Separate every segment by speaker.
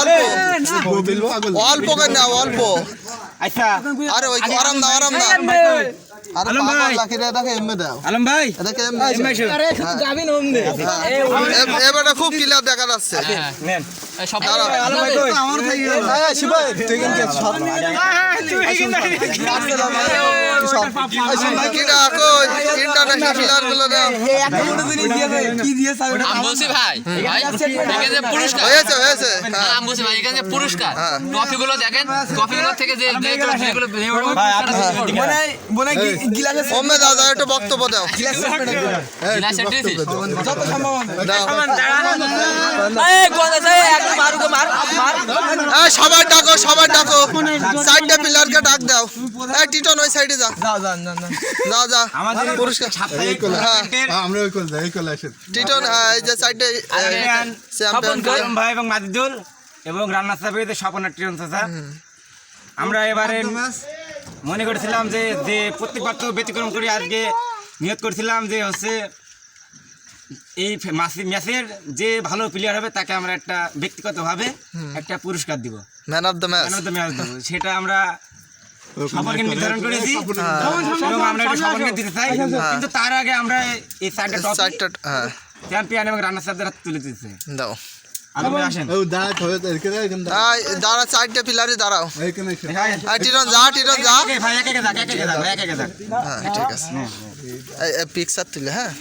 Speaker 1: অল্প অল্প কেন না অল্প
Speaker 2: আচ্ছা
Speaker 1: আরে ওই আরাম দাও আরাম আরে
Speaker 2: আলম ভাই।
Speaker 1: লাকি রে দেখে এমনি দাও
Speaker 2: আলম ভাই
Speaker 1: এবারে খুব ক্লিয়ার দেখা যাচ্ছে
Speaker 2: নেন। আলম ভাই
Speaker 1: এই, শিবাই, তুই সব
Speaker 3: পুরস্কার
Speaker 1: হ্যাঁ হ্যাঁ।
Speaker 3: ট্রফিগুলো দেখেন ট্রফিগুলো থেকে যে যেগুলো
Speaker 1: ওমে একটু বক্তব্য দাও।
Speaker 3: গ্লাসের দিয়েছিস
Speaker 1: দাও।
Speaker 4: এই কথা say একটু মারুকে মার মার।
Speaker 1: এই সবাই ডাকো সবাই ডাকো। সাইডটা পিলারকে ডাক দাও। টিটন ওই সাইডে যা। যা যা।
Speaker 2: আমাদের
Speaker 1: পুরস্কার। হ্যাঁ।
Speaker 5: আমরা ওই করলে এই করলে আসেন।
Speaker 1: টিটন হ্যাঁ, এই যে সাইডে চ্যাম্পিয়ন
Speaker 2: ভাই। এবং মাদিদুল এবং রান্না চাচা। আমরা এবারে মনে করেছিলাম যে যে প্রত্যেকবার তো ব্যতিক্রম করে আজকে নিয়ত করেছিলাম যে হচ্ছে এই ম্যাচের যে ভালো প্লেয়ার হবে তাকে আমরা একটা ব্যক্তিগতভাবে একটা পুরস্কার দিব।
Speaker 1: Man of the match
Speaker 2: man of the match দেবো সেটা আমরা সকলকে নির্ধারণ করেছি। এবং আমরা এটা সকলকে দিতে চাই। কিন্তু তার আগে আমরা এই চারটা টপ
Speaker 1: সাইডটা হ্যাঁ।
Speaker 2: চ্যাম্পিয়ন এবং সাহেবদের হাতে তুলে দিতে চাই।
Speaker 1: দাও। দাঁড়া সাইডটা পিলারে দাঁড়াও টিটন যা টিটন যা হ্যাঁ ঠিক আছে পিকচার তুলে হ্যাঁ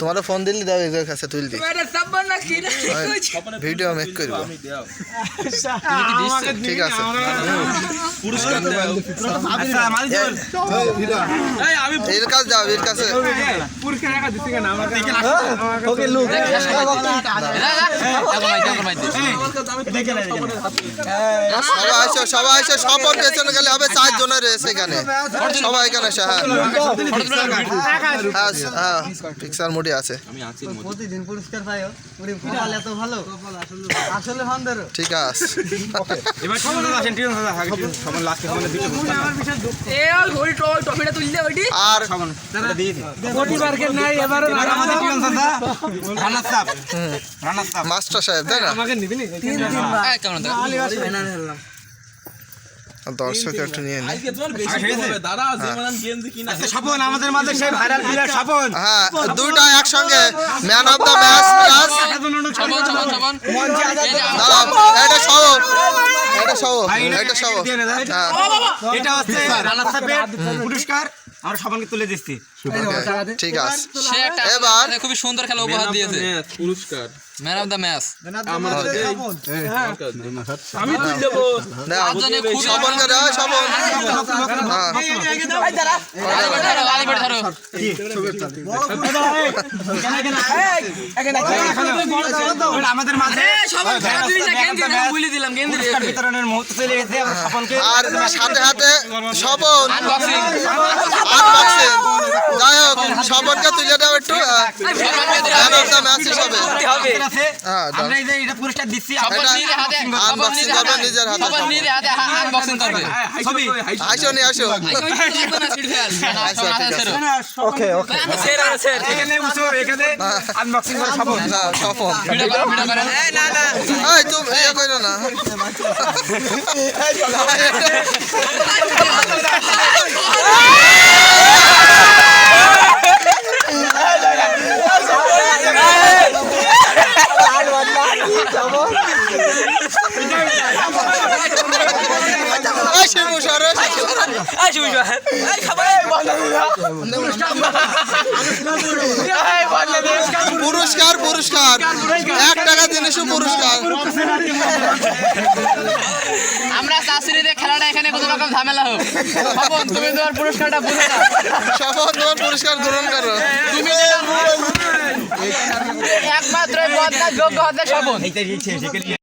Speaker 1: তোমার ফোন দিলি দাও এদের কাছে তুল দি
Speaker 4: সব
Speaker 1: ভিডিও মেক করব ঠিক আছে
Speaker 2: আচ্ছা
Speaker 1: এর কাছে যাও এর কাছে সবাই আসো সবাই আসো সবার পেছনে গেলে হবে চার জনের রেস এখানে সবাই এখানে হ্যাঁ হ্যাঁ হ্যাঁ পিকচার মোডে আছে।
Speaker 4: প্রতিদিন পুরস্কার ওরে এত ভালো। আসলে হন্দের
Speaker 1: ঠিক আছে।
Speaker 2: এবার আসেন লাস্টে
Speaker 4: এ ওই টয় টপিটা তুললে ওইটি।
Speaker 1: আর
Speaker 4: কোটি মার্কেট নাই এবার
Speaker 2: আমাদের টিউন দাদা রান্না সাহেব রান্না সাহেব
Speaker 1: মাস্টার সাহেব তাই না?
Speaker 4: তিন তিন বার
Speaker 3: কেমন
Speaker 4: হেললাম
Speaker 1: দর্শক একটু নিয়ে নি।
Speaker 2: আচ্ছা, স্বপন আমাদের মাঝে সেই ভাইরাল প্লেয়ার স্বপন।
Speaker 1: হ্যাঁ দুইটা একসঙ্গে man of the match plus এটা সব এটা সব
Speaker 2: এটা
Speaker 1: এটা সব
Speaker 2: দিয়ে নে, দাদা।
Speaker 1: হ্যাঁ।
Speaker 2: এটা হচ্ছে পুরস্কার। আমরা সবাইকে তুলে দিচ্ছি
Speaker 1: ঠিক আছে এবার
Speaker 3: খুবই সুন্দর খেলা উপহার দিয়েছে
Speaker 6: পুরস্কার
Speaker 3: ম্যান অফ দ্য ম্যাচ
Speaker 1: হ্যাঁ
Speaker 2: আমাদের মাঝে
Speaker 1: আর সাথে সাথে স্বপন
Speaker 3: আনবক্সিং
Speaker 1: আনবক্সিং যাই হোক স্বপনকে তুলে দাও একটু দ্য ম্যাচ হিসাবে
Speaker 2: আছে
Speaker 1: হ্যাঁ দাও।
Speaker 2: আমরা এই যে এটা পুরস্কার দিচ্ছি
Speaker 3: সবার নিজের হাতে
Speaker 1: করবে নিজের হাতে।
Speaker 3: নিজের হাতে আনবক্সিং করবে
Speaker 2: ছবি
Speaker 1: আসো নি আসো
Speaker 4: ওকে ওকে স্যার স্যার
Speaker 2: এখানে উৎসব এখানে আনবক্সিং করে স্বপন
Speaker 1: হ্যাঁ
Speaker 3: ভিডিও করেন ভিডিও
Speaker 4: না না
Speaker 1: এই তুমি ইয়ে করো না এই
Speaker 4: শুই এই খাবার এই
Speaker 1: পুরস্কার পুরস্কার। এক টাকা জিনিসও পুরস্কার।
Speaker 3: আমরা চাষিদের খেলাটা এখানে কোনো রকম ঝামেলা হোক। খবর তুমি তোমার পুরস্কারটা বুঝে নাও
Speaker 1: সফল তোমার পুরস্কার গ্রহণ করো।
Speaker 3: তুমি একমাত্র যোগ্য হতে
Speaker 2: সেখানে